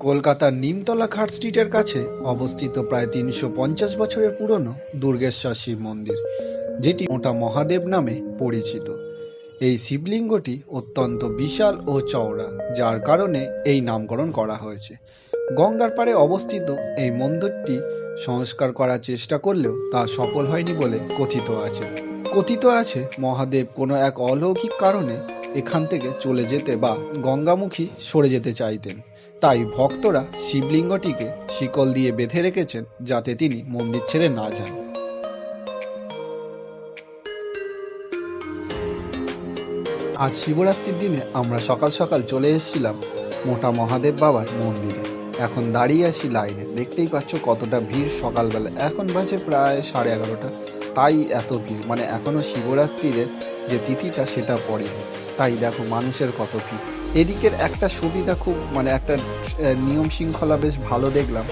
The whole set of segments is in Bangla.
কলকাতার নিমতলা ঘাট স্ট্রিটের কাছে অবস্থিত প্রায় তিনশো পঞ্চাশ বছরের পুরনো দুর্গেশ্বর শিব মন্দির, যেটি মোটা মহাদেব নামে পরিচিত। এই শিবলিঙ্গটি অত্যন্ত বিশাল ও চওড়া, যার কারণে এই নামকরণ করা হয়েছে। গঙ্গার পাড়ে অবস্থিত এই মন্দিরটি সংস্কার করার চেষ্টা করলেও তা সফল হয়নি বলে কথিত আছে। কথিত আছে, মহাদেব কোনো এক অলৌকিক কারণে এখান থেকে চলে যেতে বা গঙ্গামুখী সরে যেতে চাইতেন। তাই ভক্তরা শিবলিঙ্গটিকে শিকল দিয়ে বেঁধে রেখেছেন যাতে তিনি মন্দির ছেড়ে না যান। আজ শিবরাত্রির দিনে আমরা সকাল সকাল চলে এসেছিলাম মোটা মহাদেব বাবার মন্দিরে। এখন দাঁড়িয়ে আছি লাইনে। দেখতেই পাচ্ছ কতটা ভিড়। সকালবেলা এখন বাজে প্রায় সাড়ে এগারোটা। তাই এত ভিড়। মানে এখনও শিবরাত্রির যে তিথিটা সেটা পড়েনি। তাই দেখো মানুষের কত ভিড়। এদিকের একটা সুবিধা খুব মানে একটা নিয়ম শৃঙ্খলা বেশ ভালো দেখলাম।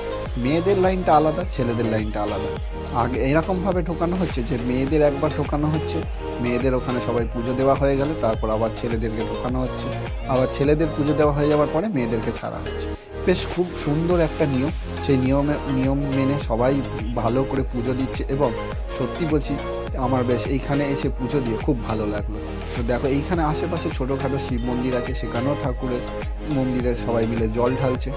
মেয়েদের লাইনটা আলাদা, ছেলেদের লাইনটা আলাদা। আগে এরকমভাবে ঢোকানো হচ্ছে যে মেয়েদের একবার ঢোকানো হচ্ছে, মেয়েদের ওখানে সবাই পুজো দেওয়া হয়ে গেলে তারপর আবার ছেলেদেরকে ঢোকানো হচ্ছে। আবার ছেলেদের পুজো দেওয়া হয়ে যাওয়ার পরে মেয়েদেরকে ছাড়া হচ্ছে। বেশ খুব সুন্দর একটা নিয়ম। সেই নিয়মে, নিয়ম মেনে সবাই ভালো করে পুজো দিচ্ছে এবং সত্যি বলছি আমার বেশ এইখানে এসে পুজো দিয়ে খুব ভালো লাগল। তো দেখো, এইখানে আশেপাশে ছোটোখাটো শিব মন্দির আছে, সেখানেও ঠাকুরের মন্দিরে সবাই মিলে জল ঢালছে।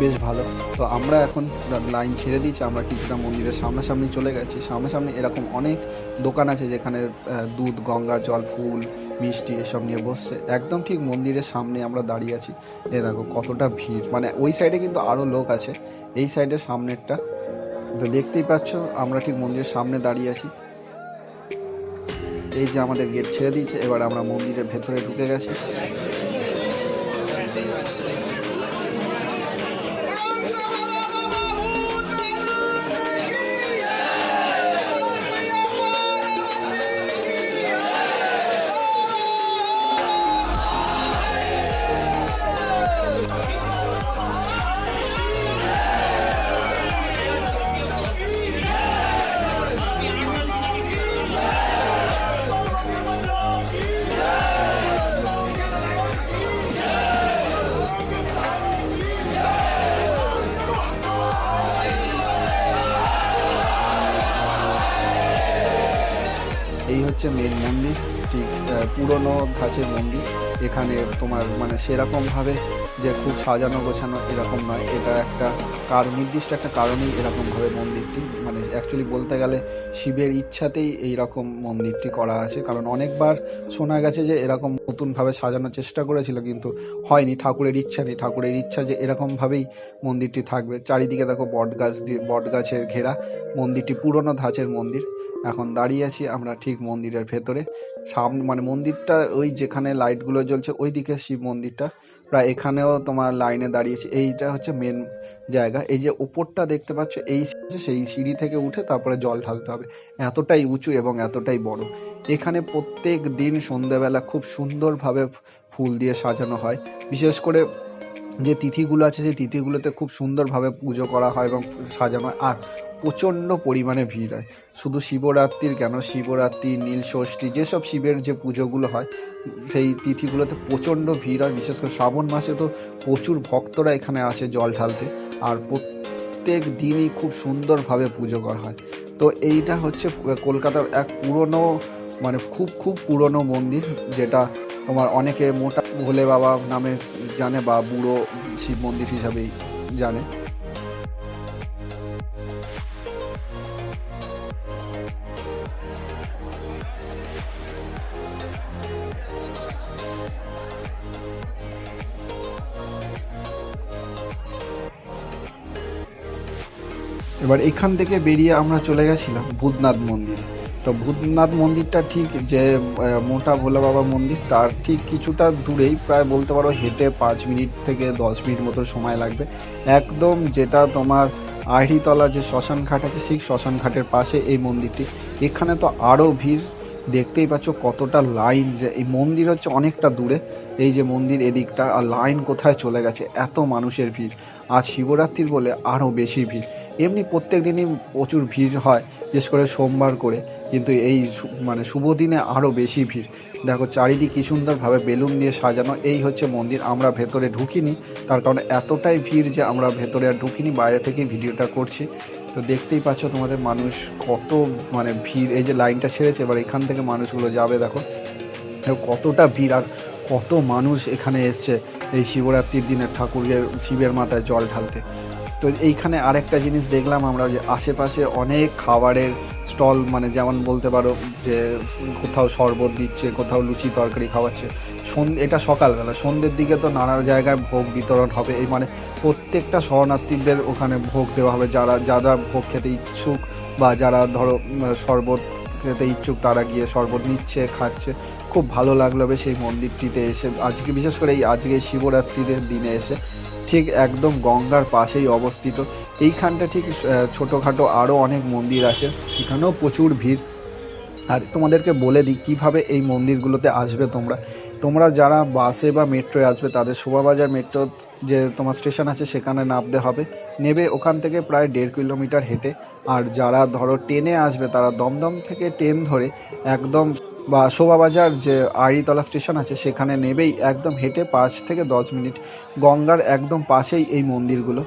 বেশ ভালো। তো আমরা এখন লাইন ছেড়ে দিয়েছি, আমরা কিছুটা মন্দিরের সামনাসামনি চলে গেছি। সামনাসামনি এরকম অনেক দোকান আছে যেখানে দুধ, গঙ্গা, জল, ফুল, মিষ্টি এসব নিয়ে বসছে। একদম ঠিক মন্দিরের সামনে আমরা দাঁড়িয়ে আছি। এ দেখো, কতটা ভিড়। মানে ওই সাইডে কিন্তু আরও লোক আছে। এই সাইডের সামনেরটা। তো দেখতেই পাচ্ছ, আমরা ঠিক মন্দিরের সামনে দাঁড়িয়ে আছি। এই যে আমাদের গেট ছেড়ে দিয়েছে এবার আমরা মন্দিরের ভেতরে ঢুকে গেছি। এই হচ্ছে মেন মন্দির, ঠিক পুরনো ধাঁচের মন্দির। এখানে তোমার মানে সেরকমভাবে যে খুব সাজানো গোছানো এরকম নয়। এটা একটা কার নির্দিষ্ট একটা কারণেই এরকম ভাবে মন্দিরটি মানে অ্যাকচুয়ালি বলতে গেলে শিবের ইচ্ছাতেই এই রকম মন্দিরটি করা আছে। কারণ অনেকবার শোনা গেছে যে এরকম নতুন ভাবে সাজানোর চেষ্টা করেছিল, কিন্তু হয়নি, ঠাকুরের ইচ্ছা নেই। ঠাকুরের ইচ্ছা যে এরকম ভাবেই মন্দিরটি থাকবে। চারিদিকে দেখো বট গাছ দিয়ে, বট গাছের ঘেরা। মন্দিরটি পুরনো ধাঁচের মন্দির। এখন দাঁড়িয়ে আছি আমরা ঠিক মন্দিরের ভেতরে। সামনে মানে মন্দিরটা ওই যেখানে লাইটগুলো জ্বলছে ওই দিকে শিব মন্দিরটা। প্রায় এখানেও তোমার লাইনে দাঁড়িয়েছে। এইটা হচ্ছে মেন জায়গা। এই যে উপরটা দেখতে পাচ্ছ, এই সেই সিঁড়ি থেকে উঠে তারপরে জল ঢালতে হবে। এতটাই উঁচু এবং এতটাই বড়। এখানে প্রত্যেক দিন সন্ধ্যেবেলা খুব সুন্দরভাবে ফুল দিয়ে সাজানো হয়। বিশেষ করে যে তিথিগুলো আছে, সেই তিথিগুলোতে খুব সুন্দরভাবে পুজো করা হয় এবং সাজানো হয়। আর প্রচণ্ড পরিমাণে ভিড় হয়। শুধু শিবরাত্রির কেন? শিবরাত্রি, নীল ষষ্ঠী, যেসব শিবের যে পুজোগুলো হয়, সেই তিথিগুলোতে প্রচণ্ড ভিড় হয়। বিশেষ করে শ্রাবণ মাসে তো প্রচুর ভক্তরা এখানে আসে জল ঢালতে। আর প্রত্যেক দিনই খুব সুন্দরভাবে পুজো করা হয়। তো এইটা হচ্ছে কলকাতার এক পুরনো মানে খুব খুব পুরনো মন্দির, যেটা তোমার অনেকে মোটা ভোলে বাবা নামে জানে বা বুড়ো শিব মন্দির হিসাবেই জানে। এবার এখান থেকে বেরিয়ে আমরা চলে গেছিলাম ভূতনাথ মন্দিরে। তো ভূতনাথ মন্দিরটা ঠিক যে মোটা ভোলা বাবা মন্দির, তার ঠিক কিছুটা দূরেই প্রায় বলতে পারো হেঁটে পাঁচ মিনিট থেকে দশ মিনিট মতো সময় লাগবে। একদম যেটা তোমার আহিতলা যে শ্মশান ঘাট আছে, সেই শ্মশান ঘাটের পাশে এই মন্দিরটি। এখানে তো আরও ভিড়, দেখতেই পাচ্ছ কতটা লাইন যে, এই মন্দির হচ্ছে অনেকটা দূরে। এই যে মন্দির এদিকটা আর লাইন কোথায় চলে গেছে? এত মানুষের ভিড়। আর শিবরাত্রির বলে আরও বেশি ভিড়। এমনি প্রত্যেক দিনই প্রচুর ভিড় হয়, বিশেষ করে সোমবার করে। কিন্তু এই মানে শুভ দিনে আরও বেশি ভিড়। দেখো চারিদিক কি সুন্দরভাবে বেলুন দিয়ে সাজানো। এই হচ্ছে মন্দির, আমরা ভেতরে ঢুকিনি। তার কারণে এতটাই ভিড় যে আমরা ভেতরে আর ঢুকিনি, বাইরে থেকেই ভিডিওটা করছি। তো দেখতেই পাচ্ছ তোমাদের মানুষ কত মানে ভিড়। এই যে লাইনটা ছেড়েছে, এবার এখান থেকে মানুষগুলো যাবে দেখো কতটা ভিড়। আর কত মানুষ এখানে এসছে এই শিবরাত্রির দিনে ঠাকুরের শিবের মাথায় জল ঢালতে। তো এইখানে আরেকটা জিনিস দেখলাম আমরা যে আশেপাশে অনেক খাবারের স্টল মানে যেমন বলতে পারো যে কোথাও শরবত দিচ্ছে, কোথাও লুচি তরকারি খাওয়াচ্ছে। এটা সকালবেলা, সন্ধ্যের দিকে তো নানা জায়গায় ভোগ বিতরণ হবে। এই মানে প্রত্যেকটা শরণার্থীদের ওখানে ভোগ দেওয়া হবে। যারা যারা ভোগ খেতে ইচ্ছুক বা যারা ধরো শরবত খেতে ইচ্ছুক, তারা গিয়ে শরবত নিচ্ছে, খাচ্ছে। খুব ভালো লাগল বেশ এই মন্দিরটিতে এসে। আজকে বিশেষ করে এই আজকে শিবরাত্রির দিনে এসে ঠিক একদম গঙ্গার পাশেই অবস্থিত। এইখানটা ঠিক ছোটোখাটো আরও অনেক মন্দির আছে। সেখানেও প্রচুর ভিড়। আর তোমাদেরকে বলে দিই, কীভাবে এই মন্দিরগুলোতে আসবে তোমরা? তোমরা যারা বাসে বা মেট্রোয় আসবে, তাদের শোভাবাজার মেট্রো যে তোমার স্টেশন আছে, সেখানে নামতে হবে। নেবে ওখান থেকে প্রায় দেড় কিলোমিটার হেঁটে। আর যারা ধরো ট্রেনে আসবে, তারা দমদম থেকে ট্রেন ধরে একদম বা শোভাবাজার যে আড়িতলা স্টেশন আছে, সেখানে নেবেই একদম হেঁটে পাঁচ থেকে দশ মিনিট। গঙ্গার একদম পাশেই এই মন্দিরগুলো।